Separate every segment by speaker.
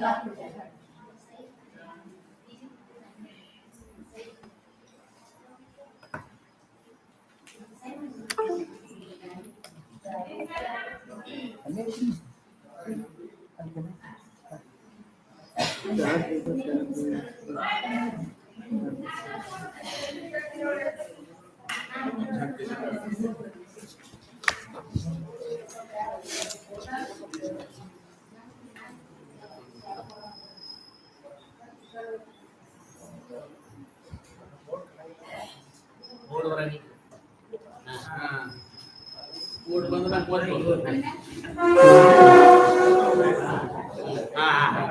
Speaker 1: 啊！ಬೋರ್ಡ್ ಹೊರಗೆ ಬೋರ್ಡ್ ಬಂದು ನಾನು ಓದ್ತೀನಿ ಹಾ ಹಾ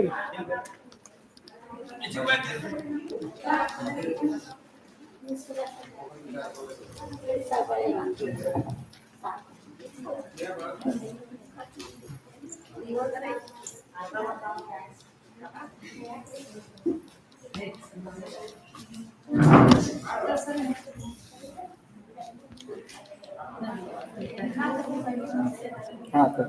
Speaker 2: Júnior. Ah, tá.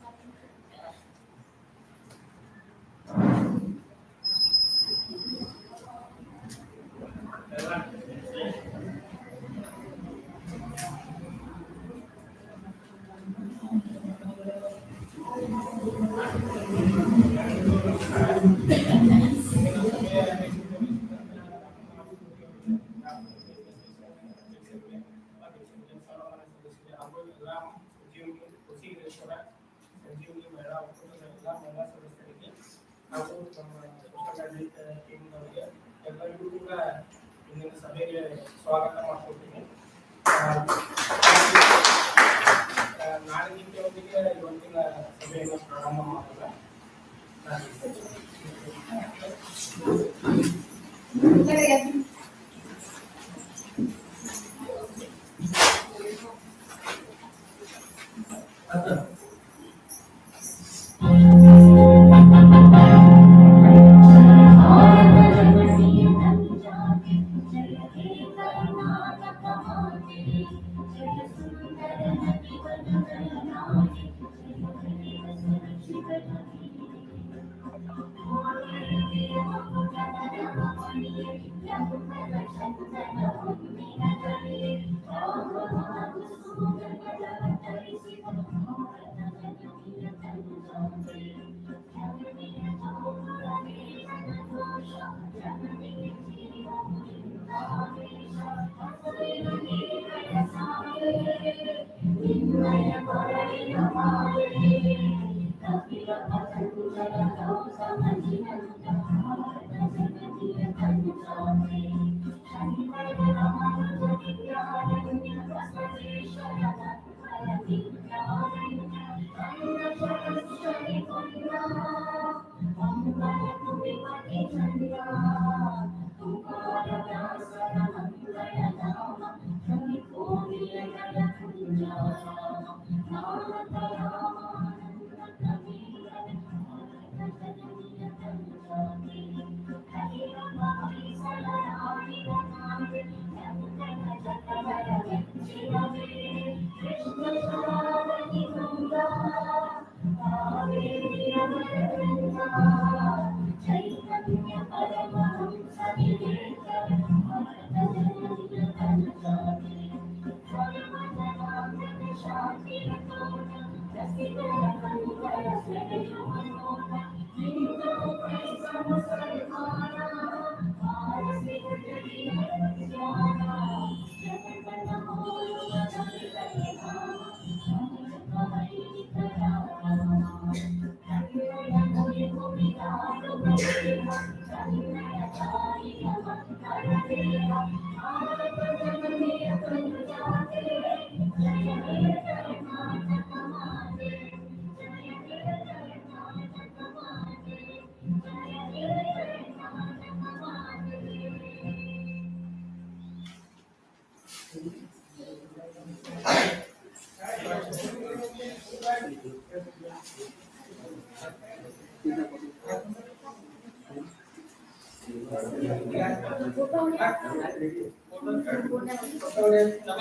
Speaker 3: Adelante.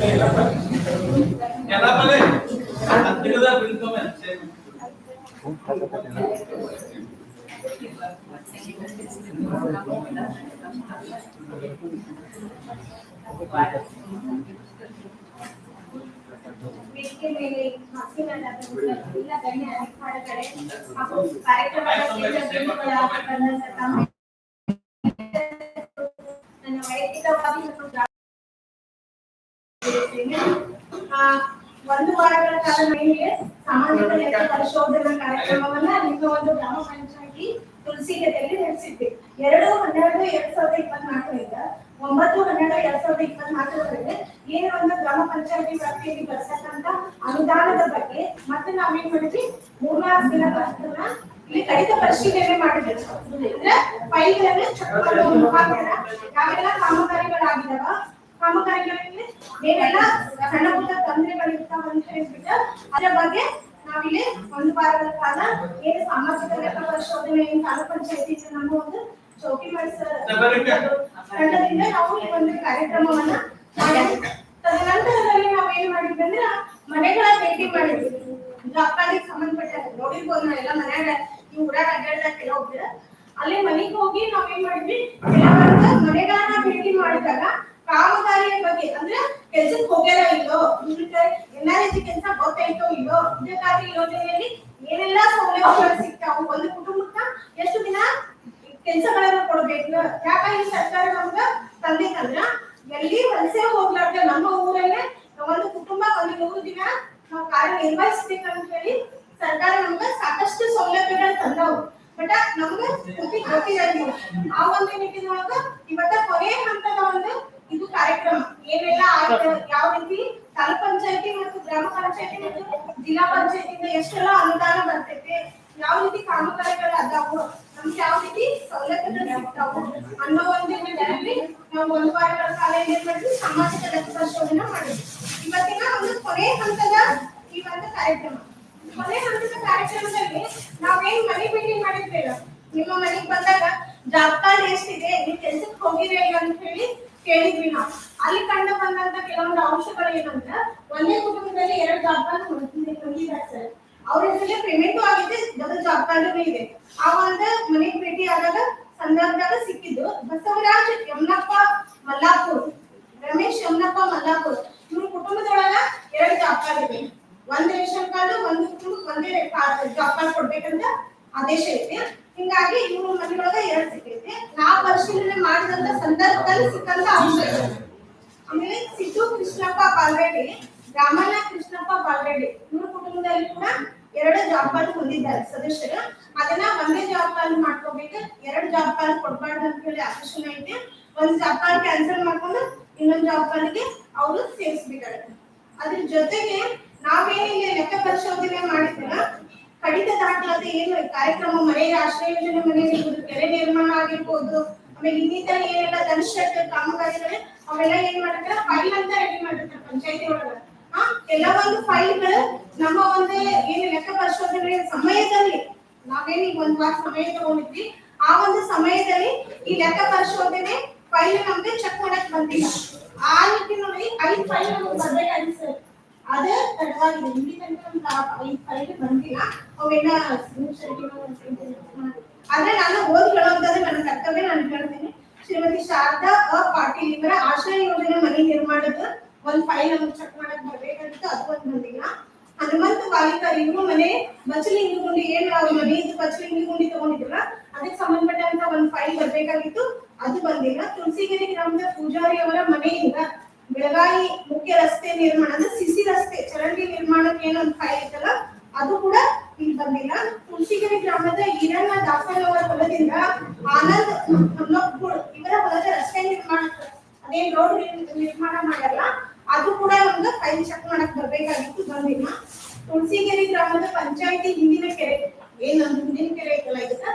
Speaker 4: Light ಮಾಡ್ರಿ.
Speaker 5: ವೇದಿಕೆ ಮೇಲೆ ಹಾಸ್ಯನಾದ ಎಲ್ಲ ಗಣ್ಯ ಅಧಿಕಾರಿಗಳೇ ಹಾಗೂ ಕಾರ್ಯಕ್ರಮದ ಕೇಂದ್ರ ಬಿಂದುಗಳಾಗಿ ಬಂದಂತ ತಮ್ಮ ನನ್ನ ವೈಯಕ್ತಿಕವಾಗಿ ಮತ್ತು ಗ್ರಾಮ ಆ, ಒಂದು ವಾರಗಳ ಕಾಲ ಮೇಲೆ ಸಾಮಾಜಿಕ ಲೆಕ್ಕ ಪರಿಶೋಧನಾ ಕಾರ್ಯಕ್ರಮವನ್ನ ನಿಮ್ಮ ಒಂದು ಗ್ರಾಮ ಪಂಚಾಯತಿ ತುಳಸಿಗೆರೆಯಲ್ಲಿ ನಡೆಸಿದ್ವಿ. ಎರಡು ಹನ್ನೆರಡು ಎರಡ್ ಸಾವಿರದ ಇಪ್ಪತ್ನಾಲ್ಕರಿಂದ ಒಂಬತ್ತು ಹನ್ನೆರಡು ಎರಡ್ ಸಾವಿರದ ಇಪ್ಪತ್ನಾಲ್ಕರವರೆಗೆ ಏನು ಒಂದು ಗ್ರಾಮ ಪಂಚಾಯತಿ ವ್ಯಾಪ್ತಿಯಲ್ಲಿ ಬರ್ತಕ್ಕಂತ ಅನುದಾನದ ಬಗ್ಗೆ ಮತ್ತೆ ನಾವೇನ್ ಮಾಡಿದ್ವಿ? ಮೂರ್ನಾಲ್ಕು ದಿನ ಅದನ್ನ ಇಲ್ಲಿ ಕಡಿತ ಪರಿಶೀಲನೆ ಮಾಡಿದ್ರು ಅಂದ್ರೆ ಫೈಲ್ಗಳನ್ನು ಚೆಕ್ ಮಾಡುವ ಮುಖಾಂತರ ಯಾವೆಲ್ಲ ಕಾಮಗಾರಿಗಳಾಗಿದಾವ ಕಾಮಗಾರಿಗಳಲ್ಲಿ ಏನೆಲ್ಲ ಸಣ್ಣ ಪುಟ್ಟ ತೊಂದರೆಗಳು ಇರ್ತಾವ ಅಂತ ಹೇಳ್ಬಿಟ್ಟು ಅದರ ಬಗ್ಗೆ ನಾವಿಲ್ಲಿ ಒಂದು ವಾರದ ಕಾಲ ಏನು ಸಾಮಾಜಿಕ ಲೆಕ್ಕ ಪರಿಶೋಧನೆ ಏನು ತಾಲೂಕು ಪಂಚಾಯತಿ ನಮ್ಮ ಒಂದು ಚೌಕಿ ತಂಡದಿಂದ ನಾವು ಈ ಒಂದು ಕಾರ್ಯಕ್ರಮವನ್ನ ಮಾಡಿದ್ವಿ ತದನಂತರದಲ್ಲಿ ನಾವು ಏನ್ ಮಾಡಿದ್ವಿ ಅಂದ್ರೆ ಮನೆಗಳ ಭೇಟಿ ಮಾಡಿದ್ವಿ. ಜಾಬಕಾರಿಗೆ ಸಂಬಂಧಪಟ್ಟ ನೋಡಿರ್ಬೋದು ನಾವೆಲ್ಲ ಮನ್ಯಾಗ ಈ ಊರಾಗ ಅಡ್ಡಾಡ್ದಾಗ ಕೆಲವೊಬ್ರು ಅಲ್ಲಿ ಮನೆಗೆ ಹೋಗಿ ನಾವೇನ್ ಮಾಡಿದ್ವಿ ಮನೆಗಳನ್ನ ಭೇಟಿ ಮಾಡಿದಾಗ ಕಾಮಗಾರಿಯ ಬಗ್ಗೆ, ಅಂದ್ರೆ ಕೆಲ್ಸಕ್ಕೆ ಹೋಗ್ಯಾರ ಇಲ್ಲೋ ಆರ್ ಎಜಿ ಕೆಲಸ ಗೊತ್ತಾಯ್ತೋ ಇಲ್ಲೋ ಉದ್ಯೋಗಾರಿ ಯೋಜನೆಯಲ್ಲಿ ಏನೆಲ್ಲ ಸೌಲಭ್ಯಗಳು ಸಿಗ್ತಾವು ಒಂದು ಕುಟುಂಬಕ್ಕ ಎಷ್ಟು ದಿನ ಕೆಲಸಗಳನ್ನು ಕೊಡ್ಬೇಕು? ಯಾಕ ಈ ಸರ್ಕಾರ ನಮ್ಗ ತಂದಿತ್ತಂದ್ರ, ಎಲ್ಲಿ ವಲಸೆ ಹೋಗ್ಲಾರ್ದ ನಮ್ಮ ಊರಲ್ಲೇ ಒಂದು ಕುಟುಂಬ ಒಂದು ನೂರು ದಿನ ನಾವು ಕಾರ್ಯ ನಿರ್ವಹಿಸ್ಬೇಕಂತ ಹೇಳಿ ಸರ್ಕಾರ ನಮ್ಗ ಸಾಕಷ್ಟು ಸೌಲಭ್ಯಗಳು ತಂದವು. ಬಟ್ ನಮ್ಗ ಆ ಒಂದು ನಿಟ್ಟಿನೊಳಗ ಇವತ್ತ ಕೊನೆ ಹಂತದ ಒಂದು ಇದು ಕಾರ್ಯಕ್ರಮ. ಏನೆಲ್ಲ ಯಾವ ರೀತಿ ತಾಲೂಕ್ ಪಂಚಾಯತಿ ಮತ್ತು ಗ್ರಾಮ ಪಂಚಾಯತಿ ಮತ್ತು ಜಿಲ್ಲಾ ಪಂಚಾಯತಿಯಿಂದ ಎಷ್ಟೆಲ್ಲ ಅನುದಾನ ಬರ್ತೈತೆ? ಯಾವ ರೀತಿ ಕಾಮಗಾರಿಗಳು ಅದಾವು? ನಮ್ಗೆ ಯಾವ ರೀತಿ ಸೌಲಭ್ಯಗಳು ಸಿಗ್ತಾವು? ಅನ್ನೋ ಒಂದು ನಿಟ್ಟಿನಲ್ಲಿ ನಾವು ಒಂದು ವಾರಗಳ ಕಾಲ ಏನ್ ಮಾಡಿದ್ವಿ? ಸಾಮಾಜಿಕ ಲೆಕ್ಕ ಪರಿಶೋಧನೆ ಮಾಡಿದ್ವಿ. ಇವತ್ತಿನ ಒಂದು ಕೊನೆ ಹಂತದ ಈ ಒಂದು ಕಾರ್ಯಕ್ರಮ. ಕೊನೆ ಹಂತದ ಕಾರ್ಯಕ್ರಮದಲ್ಲಿ ನಾವೇನ್ ಮನೆ ಮೀಟಿಂಗ್ ಮಾಡಿದ್ವಿ ನಿಮ್ಮ ಮನೆಗೆ ಬಂದಾಗ ಜಾಬ್ ಕಾರ್ಡ್ ಎಷ್ಟಿದೆ? ನೀವು ಕೆಲ್ಸಕ್ಕೆ ಹೋಗಿರಲಿ ಅಂತ ಹೇಳಿ ಕೇಳಿದ್ವಿ ನಾವು. ಅಲ್ಲಿ ಕಂಡು ಬಂದಂತ ಕೆಲವೊಂದು ಅಂಶಗಳು ಏನಂದ್ರೆ ಒಂದೇ ಕುಟುಂಬದಲ್ಲಿ ಎರಡು ಜಾಬ್ ಹೊಂದಿದ್ದಾರೆ ಸರ್. ಅವ್ರ ಹೆಸರಲ್ಲಿ ಪೇಮೆಂಟ್ ಆಗಿದೆ ದೊಡ್ಡ ಜಾಬ್ ಇದೆ. ಆ ಒಂದು ಮನೆಗೆ ಭೇಟಿ ಆದಾಗ ಸಂದರ್ಭದಾಗ ಸಿಕ್ಕಿದ್ದು ಬಸವರಾಜ್ ಯಮನಪ್ಪ ಮಲ್ಲಾಪುರ್, ರಮೇಶ್ ಯಮನಪ್ಪ ಮಲ್ಲಾಪುರ್. ಇವ್ರ ಕುಟುಂಬದೊಳಗ ಎರಡು ಜಾಬ್ ಇದೆ ಒಂದ್ ರೇಷನ್ ಕಾರ್ಡ್, ಒಂದು ಕುಟುಂಬಕ್ಕೆ ಒಂದೇ ಜಾಬ್ ಕಾರ್ಡ್ ಕೊಡ್ಬೇಕಂತ ಆದೇಶ ಇದೆ. ಹಿಂಗಾಗಿ ಇವ್ರ ಮನೆಯೊಳಗ ಎರಡ್ ಸಿಕ್ಕೈತಿ ನಾವು ಪರಿಶೀಲನೆ ಮಾಡಿದಂತ ಸಂದರ್ಭದಲ್ಲಿ ಸಿಕ್ಕಂತ ಅಂಶ. ಆಮೇಲೆ ಸಿದ್ದು ಕೃಷ್ಣಪ್ಪ ಬಾಲ್ರೆಡ್ಡಿ, ರಾಮಣ್ಣ ಕೃಷ್ಣಪ್ಪ ಬಾಲ್ರೆಡ್ಡಿ ಇವ್ರ ಕುಟುಂಬದಲ್ಲಿ ಕೂಡ ಎರಡು ಜಾಬ್ ಹೊಂದಿದ್ದಾರೆ ಸದಸ್ಯರು. ಅದನ್ನ ಒಂದೇ ಜಾಬ್ ಕಾರ್ಡ್ ಮಾಡ್ಕೋಬೇಕು, ಎರಡು ಜಾಬ್ ಕೊಡ್ಬಾರ್ದು ಅಂತ ಹೇಳಿ ಆಕರ್ಷಣೆ ಐತೆ ಒಂದು ಜಾಬ್ ಕ್ಯಾನ್ಸಲ್ ಮಾಡ್ಕೊಂಡು ಇನ್ನೊಂದು ಜಾಬ್ ಅವರು ಸೇರಿಸ್ಬೇಕಾಗುತ್ತೆ ಅದ್ರ ಜೊತೆಗೆ ನಾವೇನಿಲ್ಲ ಲೆಕ್ಕ ಪರಿಶೋಧನೆ ಮಾಡಿದ್ವಲ್ಲ ಕಡಿತ ದಾಖಲಾತಿ ಏನು ಕಾರ್ಯಕ್ರಮ ಮನೆ ಆಶ್ರಯ ಯೋಜನೆ ಮನೆ ಇರ್ಬೋದು ಕೆರೆ ನಿರ್ಮಾಣ ಆಗಿರ್ಬೋದು, ಆಮೇಲೆ ಇನ್ನಿತರ ಏನೆಲ್ಲ ಧನುಷಟ್ ಕಾಮಗಾರಿಗಳು, ಅವೆಲ್ಲ ಏನ್ ಮಾಡ್ತಾರೆ? ಫೈಲ್ ಅಂತ ರೆಡಿ ಮಾಡಿರ್ತಾರೆ ಪಂಚಾಯತಿ ಒಳಗ. ಹಾ ಕೆಲವೊಂದು ಫೈಲ್ಗಳು ನಮ್ಮ ಒಂದು ಏನು ಲೆಕ್ಕ ಪರಿಶೋಧನೆ ಸಮಯದಲ್ಲಿ, ನಾವೇನು ಈಗ ಒಂದ್ ವಾರ ಸಮಯ ತಗೊಂಡಿದ್ವಿ, ಆ ಒಂದು ಸಮಯದಲ್ಲಿ ಈ ಲೆಕ್ಕ ಪರಿಶೋಧನೆ ಫೈಲ್ ನಮ್ಗೆ ಚೆಕ್ ಮಾಡಕ್ ಬಂದಿಲ್ಲ. ಆ ನಿಟ್ಟಿನಲ್ಲಿ ಐದು ಫೈಲ್ ನಮ್ಗೆ ಬರ್ಬೇಕಾಗಿತ್ತು ಸರ್. ಅದ ತಡವಾಗಿದೆ ಇಲ್ಲಿ ತನಕ ನಮ್ಗೆ ಆ ಫೈಲ್ ಬಂದಿಲ್ಲ. ಅವೆಲ್ಲ ಆದ್ರೆ ನಾನು ಓದ್ ಹೇಳೋದಾದ್ರೆ ನನ್ನ ಕರ್ತವ್ಯ ನಾನು ಹೇಳ್ತೀನಿ. ಶ್ರೀಮತಿ ಶಾರದಾ ಅ ಪಾಟೀಲ್ ಇವರ ಆಶ್ರಯ ಯೋಜನೆ ಮನೆ ನಿರ್ಮಾಣದ ಒಂದ್ ಫೈಲ್ ನಮ್ಗೆ ಚೆಕ್ ಮಾಡಕ್ ಬರ್ಬೇಕಂತ ಅದು ಒಂದ್ ಬಂದಿಲ್ಲ. ಹನುಮಂತ ಬಾಲಿಕರ್ ಇವರು ಮನೆ ಬಚ್ಚಲಿಂಗಿ ಗುಂಡಿ ಏನ್ ಅವ್ರ ಮನೆ ಇದು ಬಚ್ಚಲಿಂಗಿ ಗುಂಡಿ ತಗೊಂಡಿದ್ರಲ್ಲ, ಅದಕ್ಕೆ ಸಂಬಂಧಪಟ್ಟಂತ ಒಂದ್ ಫೈಲ್ ಬರ್ಬೇಕಾಗಿತ್ತು. ಅದು ಬಂದಿಲ್ಲ. ತುಳಸಿಗಿರಿ ಗ್ರಾಮದ ಪೂಜಾರಿ ಅವರ ಮನೆಯಿಂದ ಬೆಳಗಾವಿ ಮುಖ್ಯ ರಸ್ತೆ ನಿರ್ಮಾಣ, ಅಂದ್ರೆ ಸಿಸಿ ರಸ್ತೆ, ಚರಂಡಿ ನಿರ್ಮಾಣಕ್ಕೆ ಏನೊಂದು ಫೈಲ್ ಇತ್ತಲ್ಲ ಅದು ಕೂಡ ಇಲ್ಲಿ ಬಂದಿಲ್ಲ. ತುಳಸಿಗಿರಿ ಗ್ರಾಮದ ಈರಣ್ಣ ದಾಸಲ್ ಅವರ ಹೊಲದಿಂದ ಆನಂದ್ ಇವರ ಹೊಲದ ರಸ್ತೆ ನಿರ್ಮಾಣ ಅದೇನ್ ರೋಡ್ ನಿರ್ಮಾಣ ಮಾಡಲ್ಲ ಅದು ಕೂಡ ನಮ್ಗೆ ಫೈಲ್ ಚೆಕ್ ಮಾಡಕ್ ಬರ್ಬೇಕಾಗಿತ್ತು, ಬಂದಿಲ್ಲ. ತುಳಸಿಗಿರಿ ಗ್ರಾಮದ ಪಂಚಾಯತಿ ಹಿಂದಿನ ಕೆರೆ. ಏನ್ ನಮ್ದು ಹಿಂದಿನ ಕೆರೆ ಐತಲ್ಲ ಇದಕ್ಕ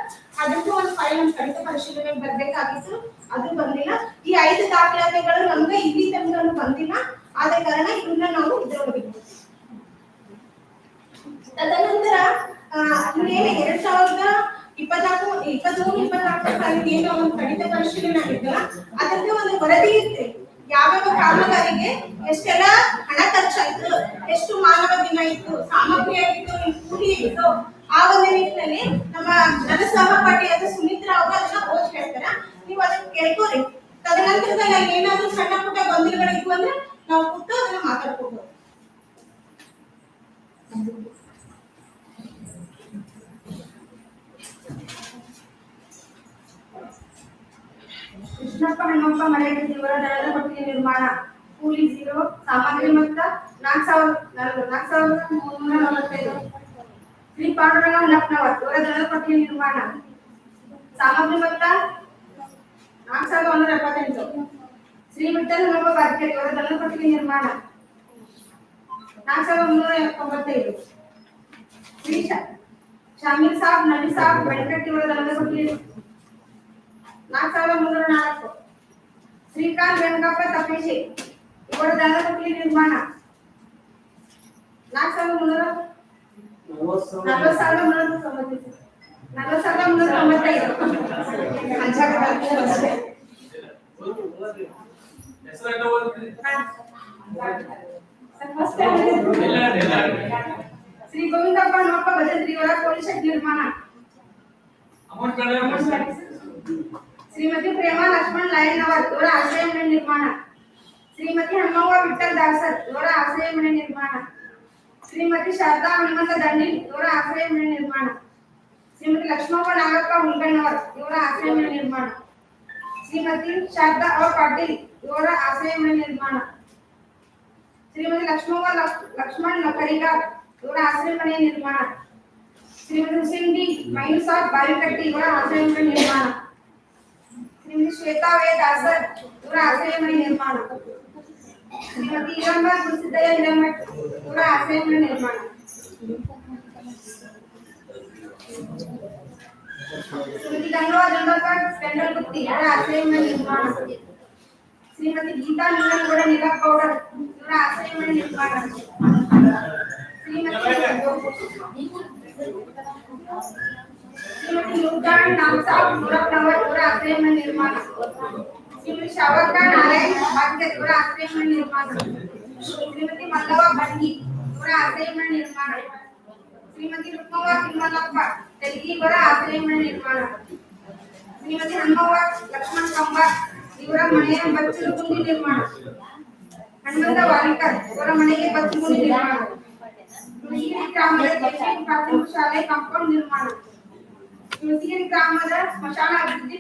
Speaker 5: ಅದಕ್ಕೂ ಒಂದು ಫೈಲ್ ನಮ್ ಕಡಿತ ಪರಿಶೀಲನೆ ಬರ್ಬೇಕಾಗಿತ್ತು. ಅದು ಬಂದಿಲ್ಲ ಈ ಐದು ದಾಖಲಾತಿಗಳು ನಮ್ಗೆ ಇಲ್ಲಿ ತನಕ ಬಂದಿಲ್ಲ. ಆದ ಕಾರಣ ಇವನ್ನ ನಾವು ಇದ್ರೊಳಗೆ ತದನಂತರ ಇನ್ನೇನು ಎರಡ್ ಸಾವಿರದ ಇಪ್ಪತ್ನಾಲ್ಕು, ಇಪ್ಪತ್ಮೂರು, ಇಪ್ಪತ್ನಾಲ್ಕು ಸಾಲಿನ ಏನೋ ಒಂದು ಕಡಿತ ಪರಿಶೀಲನೆ ಆಗಿದ್ದಲ್ಲ ಅದಕ್ಕೆ ಒಂದು ವರದಿ ಇರುತ್ತೆ ಯಾವ್ಯಾವ ಕಾಮಗಾರಿಗೆ ಎಷ್ಟೆಲ್ಲ ಹಣ ಖರ್ಚಾಯ್ತು, ಎಷ್ಟು ಮಾನವ ದಿನ ಇತ್ತು ಸಾಮಗ್ರಿ ಆಗಿತ್ತು ಕೂಲಿ ಇತ್ತು ಆ ಒಂದು ನಿಟ್ಟಿನಲ್ಲಿ ನಮ್ಮ ನನ್ನ ಸಹಪಾಠಿಯಾದ ಸುಮಿತ್ರಾ ಅವರು ಅದನ್ನ ಕೋಚ್ ನೀವು ಅದನ್ನ ಕೇಳ್ಕೋರಿ. ತದನಂತರದಲ್ಲಿ ಏನಾದ್ರೂ ಸಣ್ಣ ಪುಟ್ಟ ಗೊಂದಲಗಳಿದ್ವು ಅಂದ್ರೆ ನಾವು ಕೂತು ಅದನ್ನ ಮಾತಾಡ್ಕೋಬಹುದು
Speaker 2: ಕೃಷ್ಣಪ್ಪ, ಹನುಮಪ್ಪ ಮನೆಗೆ ದೇವರ ದಳದ ನಿರ್ಮಾಣ. ಕೂಲಿ ಜೀರೋ ಸಾಮಗ್ರಿ ಮೊತ್ತ ನಾಲ್ಕು ಸಾವಿರ ನಾಲ್ಕು ಸಾವಿರದ ಮುನ್ನೂರ ನಲವತ್ತೈದು. ಶ್ರೀ ಪಾಂಡುರಂಗ ನಪ್ನವರ್ ದೇವರ ದಳದ ಪಟ್ಟಿಗೆ ನಿರ್ಮಾಣ ಸಾಮಗ್ರಿ ಮೊತ್ತ ನಾಲ್ಕು ಸಾವಿರದ ಒಂದೂರ ಎಪ್ಪತ್ತೆಂಟು ಶ್ರೀ ವಿಠ್ಠಲ ಹನುಮಪ್ಪ ಬಾರ್ಕೆ ದೇವರ ದಳದ ಪಟ್ಟಿಗೆ ನಿರ್ಮಾಣ ನಾಲ್ಕು ಸಾವಿರದ ಮುನ್ನೂರ ತೊಂಬತ್ತೈದು ಶ್ರೀ ಶಾ- ಶಾಮೀಲ್ ಸಾಬ್ ನಬಿ ಸಾಬ್ ವೆಂಕಟ್ ಇವರ ದಳದ ಪಟ್ಟಿಗೆ ನಾಲ್ಕು ಸಾವಿರದ ಮುನ್ನೂರ ನಾಲ್ಕು ಶ್ರೀಕಾಂತ್ ವೆಂಕಪ್ಪ ತಪೇಶಿ ಇವರ ದಾನಪಟ್ಟಿ ನಿರ್ಮಾಣ ನಾಲ್ಕು ಸಾವಿರದ ಮುನ್ನೂರ ಶ್ರೀ ಗೋವಿಂದಪ್ಪ ಹನುಮಪ್ಪ ಭಜಂತ್ರಿ ಇವರ ಪೊಲೀಸ್ ಶೆಡ್ ನಿರ್ಮಾಣ
Speaker 1: ಅಮೌಂಟ್ ಕಡಿಮೆ
Speaker 2: ಶ್ರೀಮತಿ ಪ್ರೇಮಾ ಲಕ್ಷ್ಮಣ್ ಲಯನವರ್ ಇವರ ಆಶ್ರಯ ಮನೆ ನಿರ್ಮಾಣ ಶ್ರೀಮತಿ ಹನುಮವ್ವ ವಿಠಲ್ ದಾಸರ್ ಇವರ ಆಶ್ರಯ ಮನೆ ನಿರ್ಮಾಣ ಶ್ರೀಮತಿ ಶಾರದಾ ಹನುಮಂತ ದಂಡಿಲ್ ಇವರ ಆಶ್ರಯ ಮನೆ ನಿರ್ಮಾಣ ಶ್ರೀಮತಿ ಲಕ್ಷ್ಮವ್ವ ನಾಗಪ್ಪ ಹುಲ್ಗಣ್ಣವರ್ ಇವರ ಆಶ್ರಯ ಮನೆ ನಿರ್ಮಾಣ ಶ್ರೀಮತಿ ಶಾರದಾ ಅವ ಪಾಟೀಲ್ ಇವರ ಆಶ್ರಯ ಮನೆ ನಿರ್ಮಾಣ ಶ್ರೀಮತಿ ಲಕ್ಷ್ಮವ್ವ ಲಕ್- ಲಕ್ಷ್ಮಣ್ ಕರಿಗಾರ್ ಇವರ ಆಶ್ರಯ ಮನೆ ನಿರ್ಮಾಣ ಶ್ರೀಮತಿ ಹುಸೇನ್ ಡಿ ಮೈನುಸಾಬ್ ಬಾವಿಕಟ್ಟಿ ಇವರ ಆಶ್ರಯ ಮನೆ ನಿರ್ಮಾಣ ಶ್ರೀಮತಿ ಶ್ವೇತಾ ವೇ ದಾಸರ್ ಇವರ ಆಶ್ರಯ ಮನೆ ನಿರ್ಮಾಣ ಶ್ರೀಮತಿ ಈರಂಬ ಗುರುಸಿದ್ದಯ್ಯ ಹಿರೇಮಠ್ ಇವರ ಆಶ್ರಯ ಮನೆ ನಿರ್ಮಾಣ ಶ್ರೀಮತಿ ಗಂಗವ್ವ ದಂಡೋತ್ಕರ್ ಪೆಂಡಲ್ ಗುತ್ತಿ ಇವರ ಆಶ್ರಯ ಮನೆ ನಿರ್ಮಾಣ ಶ್ರೀಮತಿ ಗೀತಾ ನೀಲಗೌಡ ನೀಲಪ್ಪ ಗೌಡರ್ ಇವರ ಆಶ್ರಯ ಮನೆ ನಿರ್ಮಾಣ ಶ್ರೀಮತಿ ಶ್ರೀಮತಿ ಯುಗಾಣ್ ನಾಮಸಾಬ್ ನೂರಪ್ಪನವರ್ ಇವರ ಆಶ್ರಯ ಮನೆ ನಿರ್ಮಾಣ ಶ್ರೀಮತಿ ಶಾವಕ ನಾರಾಯಣ್ ಭಾಗ್ಯ ಇವರ ಆಶ್ರಯ ಮನೆ ನಿರ್ಮಾಣ ಶ್ರೀಮತಿ ಮಲ್ಲವ ಭಟ್ಟಿ ಇವರ ಆಶ್ರಯ ಮನೆ ನಿರ್ಮಾಣ ಶ್ರೀಮತಿ ರುಕ್ಮವ್ವ ತಿಮ್ಮನಪ್ಪ ತೆಲಗಿ ಇವರ ಆಶ್ರಯ ಮನೆ ನಿರ್ಮಾಣ ಶ್ರೀಮತಿ ಹನುಮವ್ವ ಲಕ್ಷ್ಮಣ್ ಕಂಬಾರ್ ಇವರ ಮನೆಯ ಬಚ್ಚಲು ಗುಂಡಿ ನಿರ್ಮಾಣ ಹನುಮಂತ ವಾಲಿಕರ್ ಇವರ ಮನೆಗೆ ಬಚ್ಚಲು ಗುಂಡಿ ನಿರ್ಮಾಣ ತುಳಸಿಗಿರಿ ಗ್ರಾಮದ ಕೆಚೇರಿ ಪ್ರಾಥಮಿಕ ಶಾಲೆ ಕಾಂಪೌಂಡ್ ನಿರ್ಮಾಣ ತುಳಸಿಗಿರಿ ಗ್ರಾಮದ ಸ್ಮಶಾನ ಅಭಿವೃದ್ಧಿ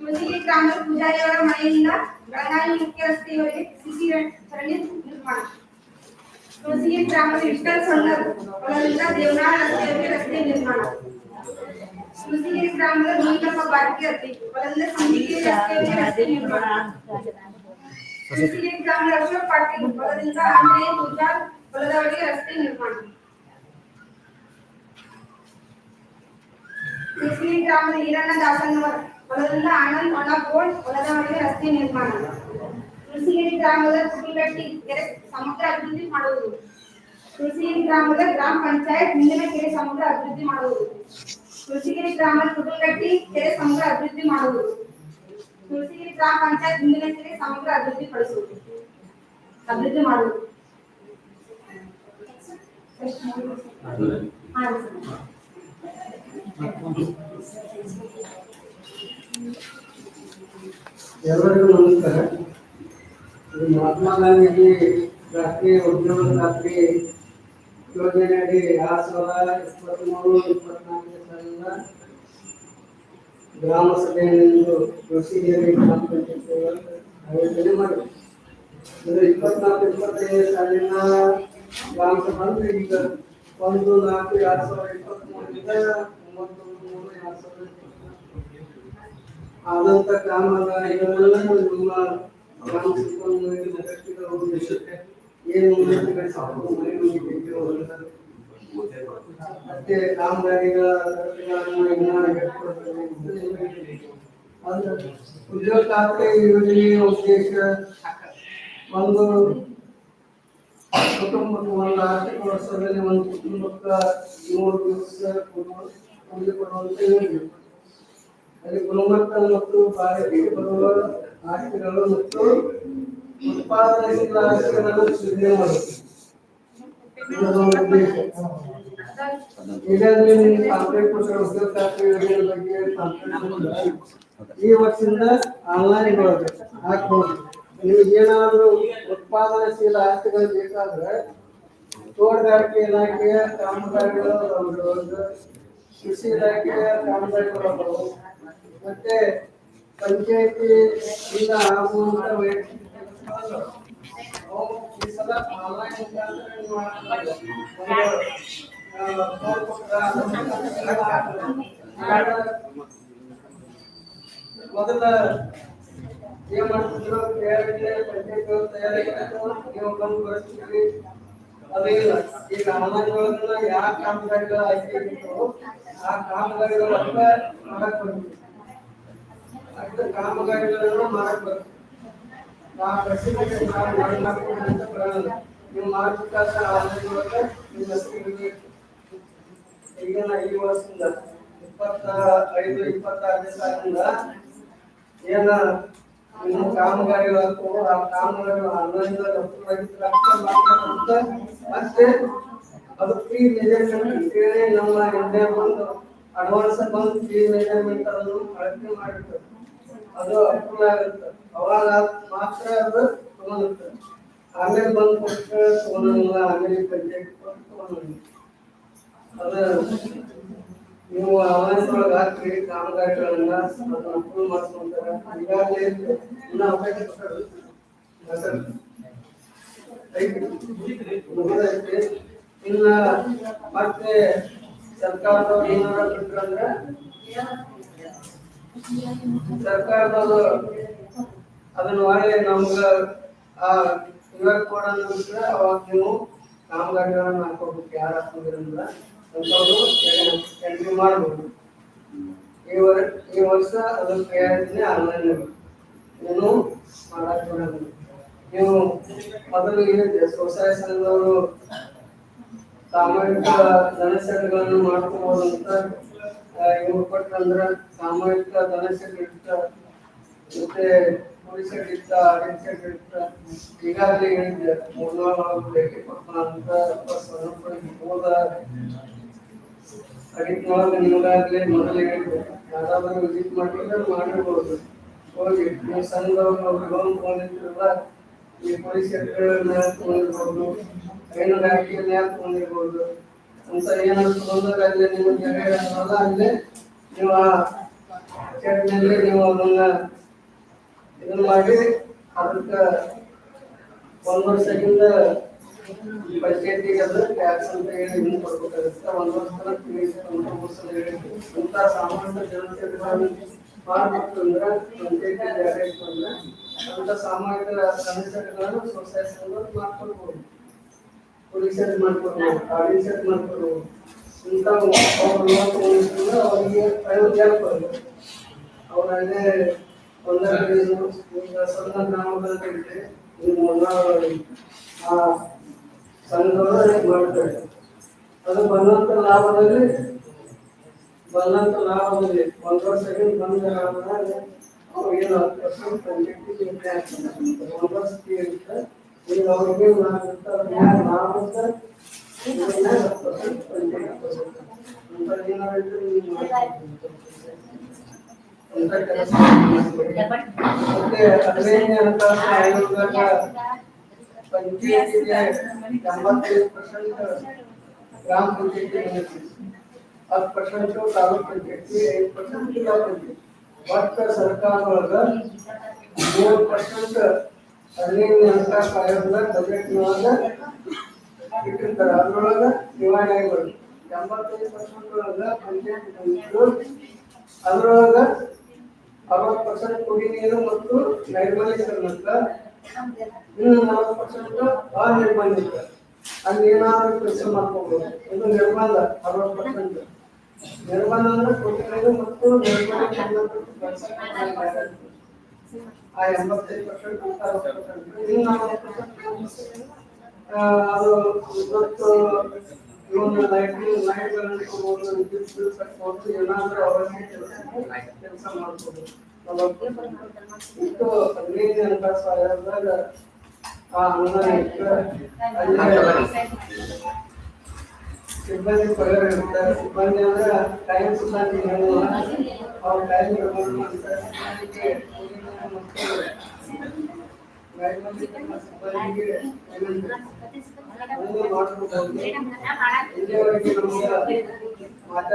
Speaker 2: ಪಡಿಸುವುದು
Speaker 5: ತುಳಸಿಗಿರಿ ಗ್ರಾಮದ ಪೂಜಾರಿಯವರ ಮನೆಯಿಂದ ಬೆಳಗಾವಿ ಮುಖ್ಯ ರಸ್ತೆಯವರೆಗೆ ಸಿಸಿ ಚರಂಡಿ ನಿರ್ಮಾಣ ತುಳಸಿಗಿರಿ ಗ್ರಾಮದ ವಿಠಲ್ ಸೊಂಡರ್ ಹೊಲದಿಂದ ದೇವನಾಳ ರಸ್ತೆಯವರೆಗೆ ರಸ್ತೆ ನಿರ್ಮಾಣ ತುಳಸಿಗಿರಿ ಗ್ರಾಮದ ನೀಲಪ್ಪ ಬಾರ್ಕಿಯತ್ತಿ ಹೊಲದಿಂದ ಸಿಂಧಿಗಿರಿ ರಸ್ತೆಯವರೆಗೆ ರಸ್ತೆ ನಿರ್ಮಾಣ ತುಳಸಿಗಿರಿ ಗ್ರಾಮದ ಅಶೋಕ್ ಪಾಟೀಲ್ ಹೊಲದಿಂದ ಆಂಜನೇಯ ಪೂಜಾರ್ ಹೊಲದವರೆಗೆ ರಸ್ತೆ ನಿರ್ಮಾಣ ತುಳಸಿಗಿರಿ ಗ್ರಾಮದ ಈರಣ್ಣ ದಾಸನ್ನವರ್ ಹೊಲದಿಂದ ಆನಂದ್ ಒಣಗೋಳ್ ಹೊಲದವರೆಗೆ ರಸ್ತೆ ನಿರ್ಮಾಣ ತುಳಸಿಗಿರಿ ಗ್ರಾಮದ ಕುಟಿಗಟ್ಟಿ ಕೆರೆ ಸಮಗ್ರ ಅಭಿವೃದ್ಧಿ ಮಾಡುವುದು ತುಳಸಿಗಿರಿ ಗ್ರಾಮದ ಗ್ರಾಮ ಪಂಚಾಯತ್ ಹಿಂದಿನ ಕೆರೆ ಸಮಗ್ರ ಅಭಿವೃದ್ಧಿ ಮಾಡುವುದು ತುಳಸಿಗಿರಿ ಗ್ರಾಮದ ಕುಟುಂಬಗಟ್ಟಿ ಕೆರೆ ಸಮಗ್ರ ಅಭಿವೃದ್ಧಿ ಮಾಡುವುದು ತುಳಸಿಗಿರಿ ಗ್ರಾಮ ಪಂಚಾಯತ್ ಹಿಂದಿನ ಕೆರೆ ಸಮಗ್ರ ಅಭಿವೃದ್ಧಿ ಪಡಿಸುವುದು ಅಭಿವೃದ್ಧಿ ಮಾಡುವುದು ಹಾ ಸರ್.
Speaker 4: ಎಲ್ಲರಿಗೂ ನಮಸ್ಕಾರ ಇದು ಮಹಾತ್ಮ ಗಾಂಧೀಜಿ ರಾಷ್ಟ್ರೀಯ ಉದ್ಯೋಗ ಖಾತ್ರಿ ಯೋಜನೆಯಡಿ ಎರಡ್ ಸಾವಿರದ ಇಪ್ಪತ್ತ್ಮೂರು ಇಪ್ಪತ್ನಾಲ್ಕನೇ ಸಾಲಿನ ಗ್ರಾಮ ಸಭೆಯನ್ನು ಕೃಷಿಗಿರಿ ಗ್ರಾಮ ಪಂಚಾಯತ್ ಆಯೋಜನೆ ಮಾಡಿದೆ ಇದು ಇಪ್ಪತ್ನಾಲ್ಕು ಇಪ್ಪತ್ತೈದು ಸಾಲಿನ ಗ್ರಾಮ ಸಭಾ ಅಂದ್ರೆ ಈಗ ಒಂದು ನಾಲ್ಕು ಎರಡ್ ಸಾವಿರದ ಇಪ್ಪತ್ತ್ಮೂರರಿಂದ ಒಂಬತ್ತು ಮೂರು ಎರಡ್ ಸಾವಿರದ ಇಪ್ಪತ್ನಾಲ್ಕು ಆದಂತ ನಮ್ಮ ಗ್ರಾಮ ಸಂಪನ್ಮೂಲ ವಿಷಯಕ್ಕೆ ಏನು ಉನ್ನತಿಗಳ ಸಂಪನ್ಮೂಲ ಮತ್ತೆ ಉದ್ಯೋಗ ಖಾತ್ರಿ ಯೋಜನೆಯ ಉದ್ದೇಶ ಒಂದು ಕುಟುಂಬಕ್ಕೆ ಒಂದು ಆರ್ಥಿಕ ವರ್ಷದಲ್ಲಿ ಒಂದು ಕುಟುಂಬಕ್ಕೆ ಮೂರು ದಿವಸ ಯೋಜನೆ ಅಲ್ಲಿ ಗುಣಮಟ್ಟ ಮತ್ತು ಬಾಳಿಕೆ ಬರುವ ಆಸ್ತಿಗಳು ಮತ್ತು ಉತ್ಪಾದನೆಗಳ ಆಸ್ತಿಗಳನ್ನು ಸೃಜನೆ ಮಾಡುತ್ತೆ. ಈಗಾಗಲೇ ನೀವು ಖಾತ್ರಿ ಯೋಜನೆ ಬಗ್ಗೆ ಕಾಂಕ್ರೀಟ್ ಈ ವರ್ಷದಿಂದ ಆನ್ಲೈನ್ ಒಳಗೆ ಹಾಕ್ಬೋದು ನಿಮ್ಗೆ ಏನಾದರೂ ಉತ್ಪಾದನಶೀಲ ಆಸ್ತಿಗಳು ಬೇಕಾದ್ರೆ ತೋಟಗಾರಿಕೆ ಇಲಾಖೆಯ ಕಾಮಗಾರಿಗಳು ಕೃಷಿ ಇಲಾಖೆಯ ಕಾಮಗಾರಿಗಳು. ಮತ್ತೆ ಪಂಚಾಯತಿ ಇಂದ ಆಗುವಂತ ವೈಯಕ್ತಿಕ ಅವು ಈ ಸಲ ಆನ್ಲೈನ್ ಮುಖಾಂತರ ನೀವು ಮಾಡ್ಬೋದು. ಒಂದು, ಆ, ಫೋನ್ ಕೊಟ್ರೆ ಅದನ್ನ ಮೊದಲ ಏನ್ ಮಾಡ್ತಿದ್ರು ಕೇಳಿದ್ರೆ ಪಂಚಾಯತ್ ತಯಾರಿ ನೀವು ಬಂದು ಬರ್ತಿದ್ರಿ ಅದೇನಿಲ್ಲ ಈಗ ಒಳಗೆಲ್ಲ ಯಾವ ಕಾಮಗಾರಿಗಳು ಆಯ್ಕೆ ಆ ಕಾಮಗಾರಿಗಳು ಅಂತ ಮಾಡಕ್ ಬರ್ತೀವಿ ಅಷ್ಟು ಕಾಮಗಾರಿಗಳನ್ನು ಮಾಡಕ್ ಬರ್ತದೆ ಆ ನಾವು ಮಾಡ್ಬೇಕು ಅಂತ ಬರಲ್ಲ. ನೀವು ಮಾಡ್ಬೇಕಾದ್ರೆ ಆನ್ಲೈನ್ ಒಳಗೆ ನಿಮ್ಮ ಈ ವರ್ಷದಿಂದ ಇಪ್ಪತ್ತ ಐದು, ಇಪ್ಪತ್ತಾರನೇ ಸಾಲಿಂದ ಏನ ಇನ್ನು ಕಾಮಗಾರಿಗಳು ಆ ಕಾಮಗಾರಿಗಳು ಆನ್ಲೈನ್ ಮತ್ತೆ ಅದು ಫ್ರೀ ಮೆಜರ್ಮೆಂಟ್ ಕೇಳಿ ನಮ್ಮ ಹಿಂದೆ ಬಂದು ಅಡ್ವಾನ್ಸ್ ಬಂದು ಫ್ರೀ ಮೆಜರ್ಮೆಂಟ್ ಅನ್ನು ಅಳತೆ ಮಾಡಿರ್ತದೆ. ಅದು ಅಪ್ರೂವ್ ಆಗುತ್ತೆ. ಅವಾಗ ಮಾತ್ರ ಅದು ತಗೊಂಡಿರ್ತದೆ ಆಮೇಲೆ ಬಂದು ಕೊಟ್ಟರೆ ತಗೊಂಡಿಲ್ಲ ಆಮೇಲೆ ಪಂಚಾಯತ್ ಅದು ಅದ ನೀವು ಆನ್ಲೈನ್ ಹಾಕಿ ಕಾಮಗಾರಿಗಳನ್ನ ಅನುಕೂಲ ಮಾಡ್ಕೊಂತಾರೆ ಈಗಾಗಲೇ ಇನ್ನ ಅವಕಾಶ ಐತಿ. ಮತ್ತೆ ಸರ್ಕಾರದವ್ರು ಏನಾರ ಬಿಟ್ರಂದ್ರೆ ಸರ್ಕಾರದವರು ಅದನ್ನ ಮಾಡಿ ನಮ್ಗ, ಆ ಇವಾಗ ಕೊಡೋಣ ಬಿಟ್ರೆ ಅವಾಗ ನೀವು ಕಾಮಗಾರಿಗಳನ್ನ ಹಾಕೋಬೇಕು ಯಾರು ಹಾಕೋದ್ರಿಂದ ಅಂತವ್ರು ಎಂಟ್ರಿ ಮಾಡ್ಬೋದು. ಈ ವರ್, ಈ ವರ್ಷ ಅದು ಪ್ರಯತ್ನ ಆನ್ಲೈನ್ ಏನು ಮಾಡಕ್ ನೀವು ಮೊದಲು ಹೇಳಿದ್ರೆ ಸ್ವಸಹಾಯ ಸಂಘದವರು ಸಾಮೂಹಿಕ ಧನಸೆಟ್ಗಳನ್ನು ಮಾಡ್ಕೋಬಹುದು ಅಂತ ಇವ್ರು ಕೊಟ್ರಂದ್ರ ಸಾಮೂಹಿಕ ಧನಸೆಟ್ ಇರ್ತ ಮತ್ತೆ ಸೆಟ್ ಇರ್ತ ಈಗಾಗಲೇ ಹೇಳಿದ್ದೆ ನಾಲ್ಕು ಲೇಖೆ ಅಂತ ಹೋದ ಅಡಿಕ್ನೊಳಗೆ ನಿಮಗಾಗಲೇ ಮೊದಲಿಗೆ ಯಾರಾದರೂ ವಿಸಿಟ್ ಮಾಡಿದ್ರೆ ಮಾಡಿರ್ಬೋದು ಹೋಗಿ ನೀವು ಅವ್ರು ಲೋನ್ ತಗೊಂಡಿರ್ತೀರಲ್ಲ ಈ ಕುರಿ ಏನು ತಗೊಂಡಿರ್ಬೋದು ಯಾಕೆ ತಗೊಂಡಿರ್ಬೋದು ಅಂತ ಏನಾದ್ರು ತಗೊಂಡಾಗ ಅಲ್ಲೇ ನಿಮಗೆ ಜಾಗ ಇರಲ್ಲ ನೀವು ಆ ವೆಬ್ಸೈಟ್ನಲ್ಲಿ ನೀವು ಅದನ್ನ ಇದನ್ನ ಮಾಡಿ ಅದಕ್ಕೆ ಒಂದು ವರ್ಷದಿಂದ ಪಂಚಾಯತಿಗೆ ಅದು ಟ್ಯಾಕ್ಸ್ ಅಂತ ಹೇಳಿ ಕೊಡ್ಬೇಕಾಗುತ್ತೆ ಒಂದು ಫೀಸ್ ಅಂತ ಮೂರು ಸಲ ಹೇಳಿ ಇಂಥ ಸಾಮಾನ್ಯ ಜನತೆಗಳನ್ನು ಮಾಡ್ಬೇಕು ಅಂದ್ರೆ ಪಂಚಾಯತಿ ಆಯ್ತು ಅಂದ್ರೆ ಅಂತ ಸಾಮಾಜಿಕ ಕಮಿಷನ್ಗಳನ್ನು ಸೊಸೈಟಿಗಳನ್ನು ಮಾಡ್ಕೊಳ್ಬೋದು ಪೊಲೀಸರು ಮಾಡ್ಕೊಳ್ಬೋದು ಆಡಿಸರ್ ಮಾಡ್ಕೊಳ್ಬೋದು ಇಂಥ ಅವರಿಗೆ ಪ್ರಯೋಜನ ಆಗ್ತದೆ ಅವರಲ್ಲೇ ಒಂದರಲ್ಲಿ ಈಗ ಸಣ್ಣ ಗ್ರಾಮಗಳಲ್ಲಿ ಈಗ ಮುನ್ನಾರು ಆ ಸಂಘದವರು ಮಾಡ್ತಾರೆ ಅದು ಬಂದಂತ ಲಾಭದಲ್ಲಿ ಬಂದಂತ ಲಾಭದಲ್ಲಿ ಒಂದು ವರ್ಷಕ್ಕೆ ಬಂದ ಅವ್ರು ಏನು ಹತ್ತು ಪರ್ಸೆಂಟ್ ಒಂದು ವರ್ಷಕ್ಕೆ ಇರುತ್ತೆ ಈಗ ಅವ್ರಿಗೆ ನಾಲ್ಕು ಅಂತ. ಅಂತ. ಅಂತ ಕೆಲಸ. ಮತ್ತೆ ಹದಿನೈದನೇ ಹಣಕಾಸು ಆಯೋಗದಾಗ ಪಂಚಾಯತಿಗೆ ಎಂಬತ್ತೈದು ಪರ್ಸೆಂಟ್ ಗ್ರಾಮ ಪಂಚಾಯತಿ ಹತ್ತು ಪರ್ಸೆಂಟ್ ತಾಲೂಕ್ ಐದು ಪರ್ಸೆಂಟ್ ಜಿಲ್ಲಾ ಪಂಚಾಯತಿ ಒಟ್ಟು ಮೂವತ್ತು ಪರ್ಸೆಂಟ್ ಹದಿನೈದು ಆಯೋಗದಾಗ ಬಜೆಟ್ನೊಳಗ ಇಟ್ಟಿರ್ತಾರೆ ಅದ್ರೊಳಗ ನಿವಾರಣೆಗಳು ಎಂಬತ್ತೈದು ಪರ್ಸೆಂಟ್ ಒಳಗ ಪಂಚಾಯತಿ ಬಂದಿದ್ದು ಅರವತ್ತು ಪರ್ಸೆಂಟ್ ಕುಡಿ ನೀರು ಮತ್ತು ನೈರ್ಮಲ್ಯೀಕರಣಕ್ಕ వారు నిర్బంధించారు అది నేను ఆలోచిస్తాను ఎందుకంటే నిర్బంధ అరవై పర్సెంట్. నిర్బంధంలో పుట్టిన మొత్తం నిర్బంధ ఆ ఎంబత్తై పర్సెంట్ అరవై పర్సెంట్. నేను ఆలోచిస్తాను ఉన్న లైటింగ్ లైట్ కరెంట్ విద్యుత్ బిల్ కట్టుకోవచ్చు ఏమైనా అవన్నీ ಕರೆಂಟ್ ಕೊಡ್ಬೋದು ವಿದ್ಯುತ್ ಬಿಲ್ ಕಟ್ಬೋದು ಏನಾದ್ರೂ ಅವರಿಗೆ ಕೆಲಸ ಮಾಡ್ಬೋದು ನಲವತ್ತು ಇದು ಹದಿನೈದು ಹಣಕಾಸು ಆಯೋಗದಾಗ ಆ ಅನುದಾನ ಇಟ್ಟು ಅಲ್ಲಿ ಸಿಬ್ಬಂದಿ ಪಗಾರ ಇರ್ತಾರೆ ಸಿಬ್ಬಂದಿ ಅಂದ್ರೆ ಟೈಮ್ ಸಿಬ್ಬಂದಿ ಹೇಳುವ ಅವ್ರ ಟೈಮ್ ಇರ್ಬೋದು ಮಾಡ್ತಾರೆ ಸಿಬ್ಬಂದಿಗೆ ಕೂಲಿನ ಮತ್ತು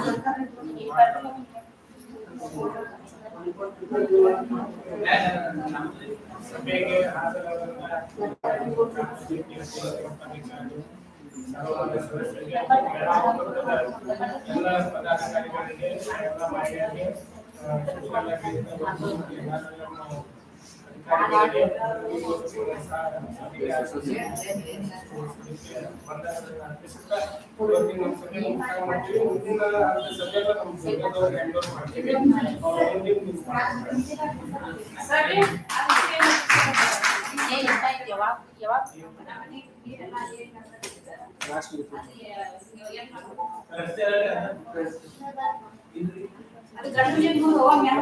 Speaker 3: पदाधिकारी
Speaker 5: ಅದು ಗಂಡು ಜನ ಹೋಗಂಗ್ ಯಾರು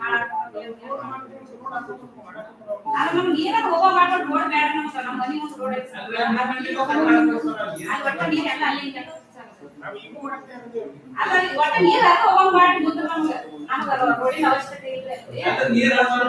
Speaker 6: ಕಾರಣ ನಿಲ್ತಾವಲ್ರಿ ಹಾ
Speaker 5: ಅದೆಲ್ಲ ನೀರಿಗೆ ಅಲ್ಲೇ ಜಾಸ್ತಿ
Speaker 3: ಮಳಿ ಮೇಲೆ ಬಂದು
Speaker 5: ಮಳೆ ನೀರು ಹಾಕ್ತಾರೆ, ದಿನ daily ನೀರು ಹಾಕ್ತಾರೆ, ಟ್ಯಾಂಕ್ ಎಲ್ಲ ಬಂದು ನೀರು ಹಾಕ್ತಾರೆ, ನಮ್ಮ ಮನೆ ಹಾಳಾಗ್ತದೆ. ಆದ್ರೆ ನಮ್ಗೆ ನೀರಾಗ ಹೋಗೋ ಮಾಡ್ಕೊಂಡು ರೋಡ್ ಬೇಡ ನಮ್ಗೆ, ನಮ್ಮ ಮನೆ ಮುಂದೆ ರೋಡ್ ಐತೆ. ಅಲ್ಲಿ ಒಟ್ಟು ನೀರೆಲ್ಲ ಅಲ್ಲೇ ಇದೆ.
Speaker 3: ನಾವು ಈಗೂ ಮಾಡ್ತಾ ಇರೋದು
Speaker 5: ಅಲ್ಲ, ಅಲ್ಲಿ ಒಟ್ಟು ನೀರ್ ಹಾಕಿ ಹೋಗಂಗ್ ಮಾಡಿ ಮುಂದೆ ನಮ್ಗೆ ನಮ್ಗೆ ಅದು ರೋಡಿನ ಅವಶ್ಯಕತೆ ಇಲ್ಲ
Speaker 1: ನೀರು ಹಾಕೋದು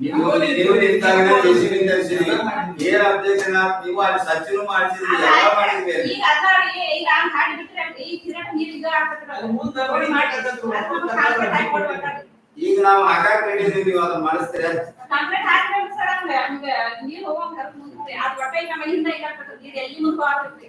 Speaker 7: ನೀವು ನೀವು ನಿಂತಾಗ ಜೆಸಿಬಿ ತರಿಸಿರಿ ಏನ್ ಅಬ್ಜೆಕ್ಷನ್ ನೀವು ಅಲ್ಲಿ ಸಚಿವ ಮಾಡಿಸಿದ್ರಿ ಎಲ್ಲ ಮಾಡಿದ್ವಿ
Speaker 2: ಈಗ ಹಂಗ್ ಈ ನೀರ್ ಇದು ಆಗ್ತದೆ
Speaker 1: ಮುಂದೆ
Speaker 7: ನಾವು ಹಾಕಾಕ್ ರೆಡಿ ನೀವು ಅದನ್ನ ಮಾಡಿಸ್ತೀರ?
Speaker 2: ಕಾಂಕ್ರೀಟ್ ಹಾಕ್ಬೇಕು ಸರ್ ಹಂಗ. ನೀರ್ ಹೋಗಂಗ್ ಮುಂದೆ. ಅದ್ ಹೊಟ್ಟೆ ನಮ್ಮ ಹಿಂದೆ ಈಗ ಆಗ್ತದೆ ಎಲ್ಲಿ ಮುಂದೆ ಆಗ್ತದೆ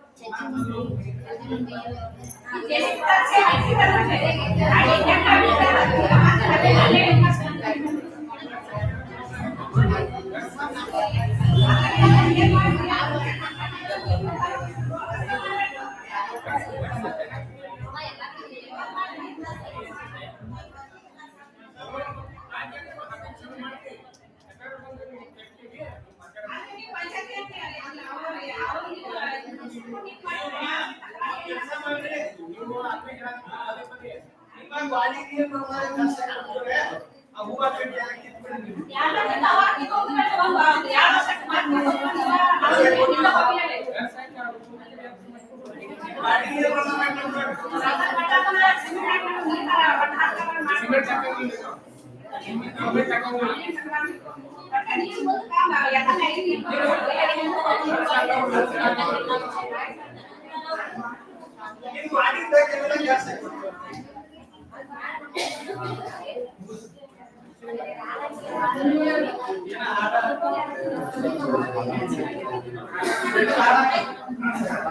Speaker 1: चर्चा ವಾಡಿಕೆ ಪ್ರಮಾಣ ಜಾಸ್ತಿ ಆಗ್ತದೆ.
Speaker 8: Thank you.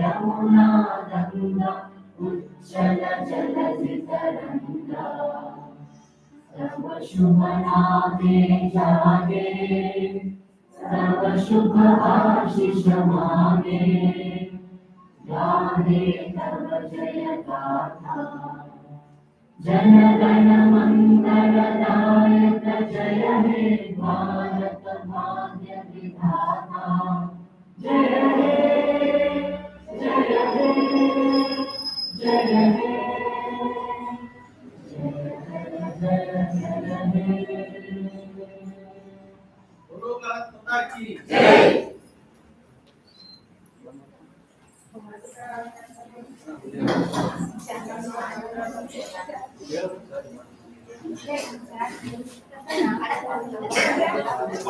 Speaker 8: यमुना गंगा उच्चल जलधि नामे जागे सर्व शुभ आशीष मागे गाहे तव जय जन गण मंगलदायक जय हे भारत भाग्य विधाता जय हे
Speaker 1: తాకి
Speaker 2: జై Yeah.